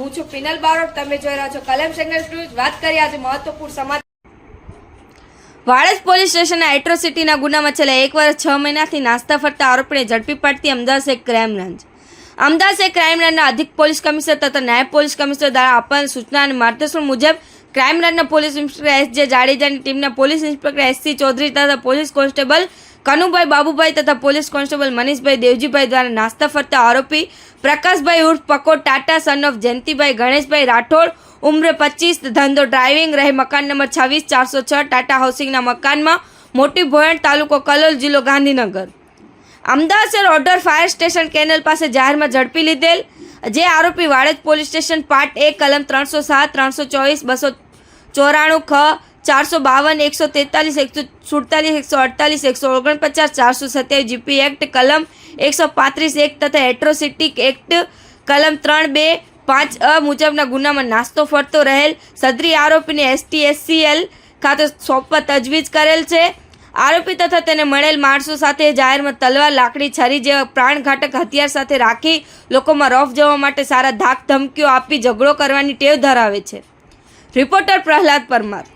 હું છું પિનલ બારોટ. તમે જોઈ રહ્યા છો કલમ સિગ્નલ ન્યૂઝ વાત કરીએ આજે મહત્વપૂર્ણ સમાચાર. વાળજ પોલીસ સ્ટેશનના એટ્રોસિટીના ગુનામાં છેલ્લા એક વર્ષ છ મહિનાથી નાસ્તા ફરતા આરોપીને ઝડપી પાડતી અમદાવાદ એક ક્રાઇમ બ્રાન્ચ. અમદાવાદ એક ક્રાઇમ બ્રાન્ચના અધિક પોલીસ કમિશનર તથા નાયબ પોલીસ કમિશનર દ્વારા આપવાની સૂચના અને માર્ગદર્શન મુજબ ક્રાઇમ બ્રાન્ચના પોલીસ ઇન્સ્પેક્ટર એસ જે જાડેજાની ટીમના police inspector S C Chaudhari તથા પોલીસ કોન્સ્ટેબલ કનુભાઈ બાબુભાઈ તથા પોલીસ કોન્સ્ટેબલ મનીષભાઈ દેવજીભાઈ દ્વારા નાસ્તા ફરતા આરોપી Prakashbhai ઉર્ફ Pako Tata son of Jayantibhai, Ganeshbhai Rathod, ઉમ્ર પચીસ, ધંધો ડ્રાઇવિંગ રહે મકાન નંબર છવ્વીસ, ચારસો છ, ટાટા હાઉસિંગના મકાનમાં, મોટી ભોયણ તાલુકો કલોલ જિલ્લો ગાંધીનગર. અમદાવાદ શહેર ઓર્ડર ફાયર સ્ટેશન કેનલ પાસે જાહેરમાં ઝડપી લીધેલ. જે આરોપી વાડજ પોલીસ સ્ટેશન પાર્ટ એક કલમ ત્રણસો સાત, ત્રણસો ચોવીસ, બસો ચોરાણું ખ, ચારસો બાવન, એકસો તેતાલીસ, એકસો સુડતાલીસ, એકસો અડતાલીસ, એકસો ઓગણપચાસ, ચારસો સત્યાવીસ, જીપી એક્ટ, કલમ એકસો પાંત્રીસ, એક તથા એટ્રોસિટી એક્ટ, કલમ ત્રણ બે, પાંચ અ મુજબના ગુનામાં નાસ્તો ફરતો રહેલ. સદરી આરોપીને એસટી એસસીએલ ખાતે સોંપવા તજવીજ કરેલ છે. આરોપી તથા તેને મળેલ માણસો સાથે જાહેરમાં તલવાર, લાકડી, છરી જેવા પ્રાણઘાતક હથિયાર સાથે રાખી લોકોમાં રોફ જવા માટે સારા ધાક ધમકીઓ આપી ઝઘડો કરવાની ટેવ ધરાવે છે. રિપોર્ટર પ્રહલાદ પરમાર.